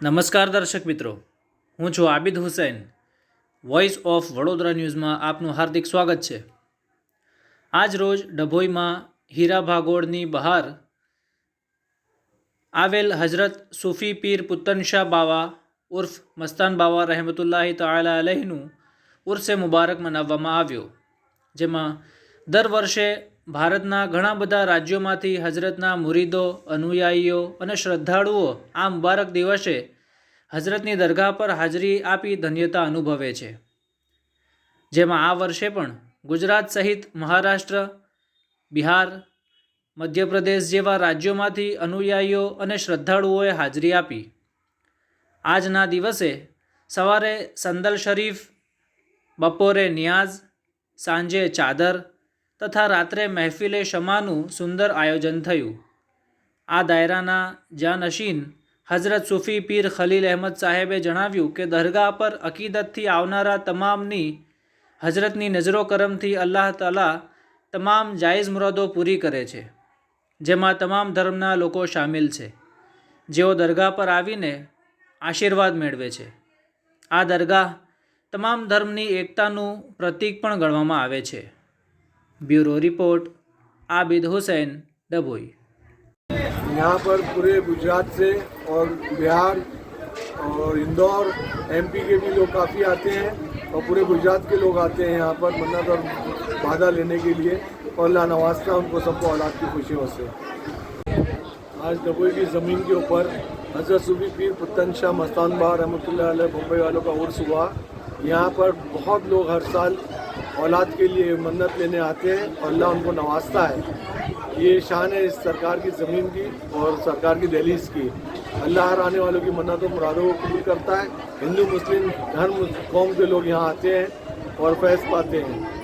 નમસ્કાર દર્શક મિત્રો, હું છું આબિદ હુસૈન. વોઇસ ઓફ વડોદરા ન્યૂઝમાં આપનું હાર્દિક સ્વાગત છે. આજ રોજ ડભોઈમાં હીરા ભાગોળની બહાર આવેલ હજરત સૂફી પીર પુત્તનશાહ બાવા ઉર્ફ મસ્તાન બાવા રહેમતુલ્લાહી તઆલા અલહીનું ઉર્સે મુબારક મનાવવામાં આવ્યો, જેમાં દર વર્ષે ભારતના ઘણા બધા રાજ્યોમાંથી હજરતના મુરીદો, અનુયાયીઓ અને શ્રદ્ધાળુઓ આ મુબારક દિવસે હજરતની દરગાહ પર હાજરી આપી ધન્યતા અનુભવે છે. જેમાં આ વર્ષે પણ ગુજરાત સહિત મહારાષ્ટ્ર, બિહાર, મધ્યપ્રદેશ જેવા રાજ્યોમાંથી અનુયાયીઓ અને શ્રદ્ધાળુઓએ હાજરી આપી. આજના દિવસે સવારે સંદલ શરીફ, બપોરે નિયાઝ, સાંજે ચાદર તથા રાત્રે મહેફિલે શમાનું સુંદર આયોજન થયું. આ દાયરાના જાનશીન હઝરત સૂફી પીર ખલીલ અહેમદ સાહેબે જણાવ્યું કે દરગાહ પર અકીદતથી આવનારા તમામની હઝરતની નજરો કરમથી અલ્લાહ તાલા તમામ જાયઝ મુરાદો પૂરી કરે છે, જેમાં તમામ ધર્મના લોકો સામેલ છે. જેઓ દરગાહ પર આવીને આશીર્વાદ મેળવે છે. આ દરગાહ તમામ ધર્મની એકતાનું પ્રતીક પણ ગણવામાં આવે છે. ब्यूरो रिपोर्ट, आबिद हुसैन डबोई यहाँ पर पूरे गुजरात से और बिहार और इंदौर एमपी के भी लोग काफ़ी आते हैं और पूरे गुजरात के लोग आते हैं यहाँ पर मन्नत और वादा लेने के लिए और ला नवाजता उनको सबको औलाद की खुशियों से। आज डबोई की ज़मीन के ऊपर हज़रत सूबी पीर पुतन शाह मस्तान बहा रहमत बम्बई वालों का उर्स हुआ। यहाँ पर बहुत लोग हर साल औलाद के लिए मन्नत लेने आते हैं और अल्लाह उनको नवाजता है। ये शान है इस सरकार की ज़मीन की और सरकार की दहलीज की। अल्लाह हर आने वालों की मन्नत और मुरादों को कबूल करता है। हिंदू, मुस्लिम, धर्म, कौम के लोग यहाँ आते हैं और फैस पाते हैं।